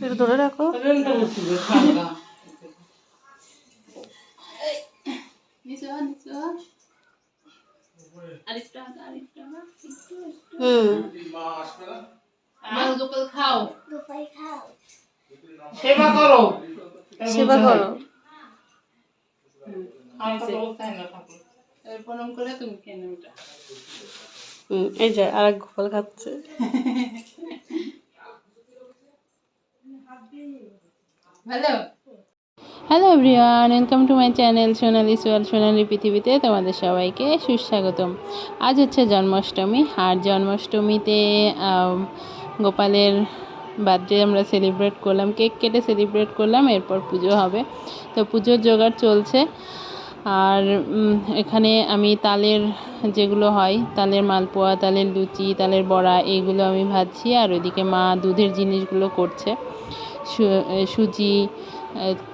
একটু ধরে রাখো। সেবা করো। সেবা করো। এই যে। আর এক গোপাল খাচ্ছে। Hello hello everyone welcome to my channel Sonali সোয়াল সোনালি পৃথিবীতে তোমাদের সবাইকে সুস্বাগতম। আজ হচ্ছে জন্মাষ্টমী, আর জন্মাষ্টমীতে গোপালের বার্থডে আমরা সেলিব্রেট করলাম কেক কেটে সেলিব্রেট করলাম, এরপর পুজো হবে। তো পুজোর জোগাড় চলছে, আর এখানে আমি তালের যেগুলো হয়, তালের মালপোয়া, তালের লুচি, তালের বড়া এইগুলো আমি ভাজছি আর ওইদিকে মা দুধের জিনিসগুলো করছে। সুজি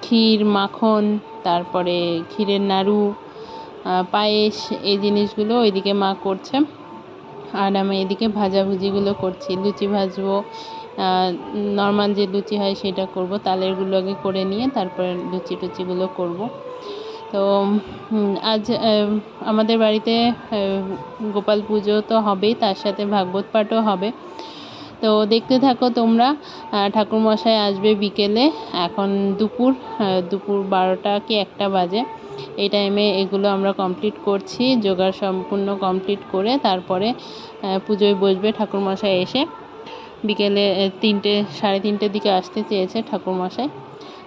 ক্ষীর, মাখন, তারপরে ক্ষীরের নাড়ু পায়েস, এই জিনিসগুলো ওইদিকে মা করছে। আর আমি এদিকে ভাজাভুজিগুলো করছি। লুচি ভাজবো নর্মাল যে লুচি হয় সেটা করব। তালেরগুলো আগে করে নিয়ে তারপরে লুচি টুচিগুলো করব। তো আজ আমাদের বাড়িতে গোপাল পুজো তো হবেই, তার সাথে ভাগবত পাঠও হবে। তো দেখতে থাকো তোমরা ঠাকুরমশাই আসবে বিকেলে, এখন দুপুর দুপুর বারোটা কি একটা বাজে। এই টাইমে এগুলো আমরা কমপ্লিট করছি, জোগাড় সম্পূর্ণ কমপ্লিট করে তারপরে পুজোয় বসবে ঠাকুরমশাই এসে। বিকেলে তিনটে, সাড়ে তিনটের দিকে আসতে চেয়েছে ঠাকুরমশাই।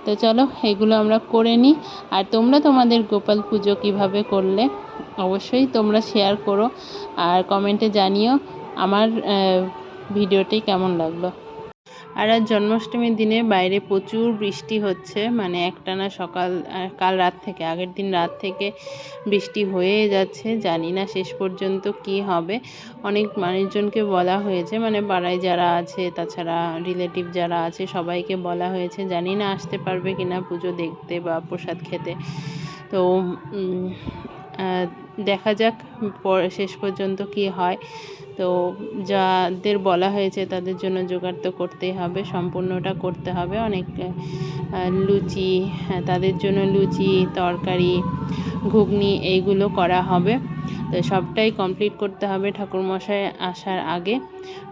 তো চলো, এগুলো আমরা করে নিই। আর তোমরা তোমাদের গোপাল পুজো কীভাবে করলে অবশ্যই তোমরা শেয়ার করো। আর কমেন্টে জানিও আমার ভিডিওটি কেমন লাগল। আর আজ জন্মাষ্টমীর দিনে বাইরে প্রচুর বৃষ্টি হচ্ছে মানে একটানা সকাল কাল রাত থেকে, আগের দিন রাত থেকে বৃষ্টি হয়ে যাচ্ছে, জানি না শেষ পর্যন্ত কি হবে। অনেক মানুষজনকে বলা হয়েছে মানে পাড়ায় যারা আছে, তাছাড়া রিলেটিভ যারা আছে, সবাইকে বলা হয়েছে, জানি না আসতে পারবে কিনা পুজো দেখতে বা প্রসাদ খেতে। তো দেখা যাক শেষ পর্যন্ত কি হয়। তো যাদের বলা হয়েছে তাদের জন্য জোগাড় তো করতেই হবে সম্পূর্ণটা করতে হবে। অনেক লুচি হ্যাঁ, তাদের জন্য লুচি তরকারি ঘুগনি এইগুলো করা হবে। তো সবটাই কমপ্লিট করতে হবে ঠাকুরমশাই আসার আগে।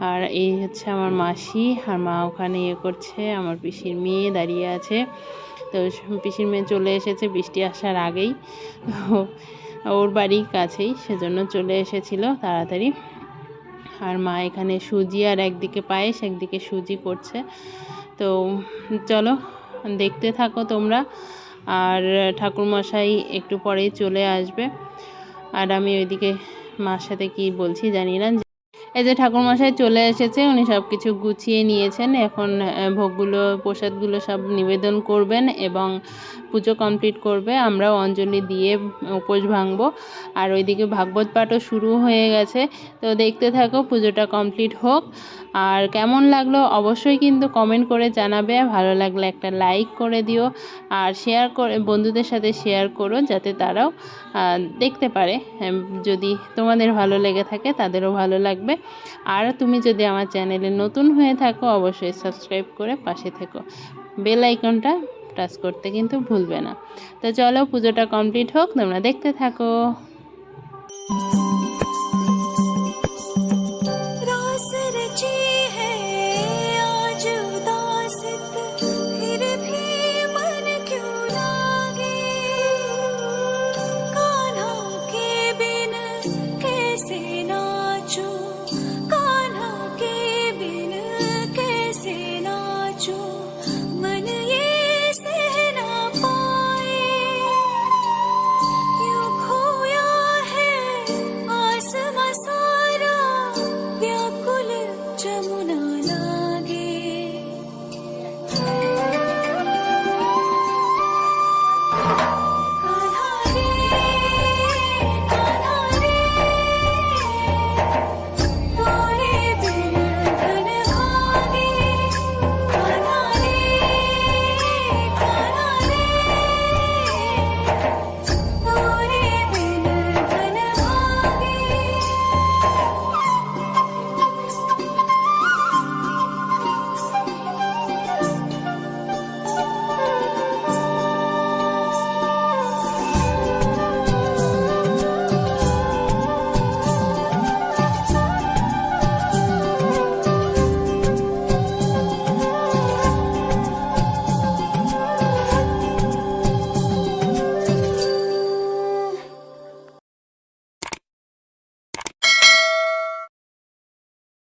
আর এই হচ্ছে আমার মাসি আর মা ওখানে ইয়ে করছে আমার পিসির মেয়ে দাঁড়িয়ে আছে। তো পিসির মেয়ে চলে এসেছে বৃষ্টি আসার আগেই। তো ওর বাড়ির কাছেই, সেজন্য চলে এসেছিল তাড়াতাড়ি। আর মা এখানে সুজি আর একদিকে পায়েস, একদিকে সুজি করছে। তো চলো, দেখতে থাকো তোমরা। আর ঠাকুরমশাই একটু পরেই চলে আসবে। আর আমি ওইদিকে মার সাথে কী বলছি জানি না। এই যে ঠাকুরমশাই চলে এসেছে, উনি সব কিছু গুছিয়ে নিয়েছেন। এখন ভোগগুলো, প্রসাদগুলো সব নিবেদন করবেন এবং পুজো কমপ্লিট করবে। আমরাও অঞ্জলি দিয়ে উপোস ভাঙবো। আর ওইদিকে ভাগবত পাঠও শুরু হয়ে গেছে। তো দেখতে থাকো, পুজোটা কমপ্লিট হোক। আর কেমন লাগল অবশ্যই কিন্তু কমেন্ট করে জানাবে। ভালো লাগলে একটা লাইক করে দিও। আর শেয়ার করে, বন্ধুদের সাথে শেয়ার করো যাতে তারাও দেখতে পারে। যদি তোমাদের ভালো লেগে থাকে, তাদেরও ভালো লাগবে। আর তুমি যদি আমার চ্যানেলে নতুন হয়ে থাকো, অবশ্যই সাবস্ক্রাইব করে পাশে থেকো। বেল আইকনটা টাচ করতে কিন্তু ভুলবে না। তো চলো পুজোটা কমপ্লিট হোক, তোমরা দেখতে থাকো।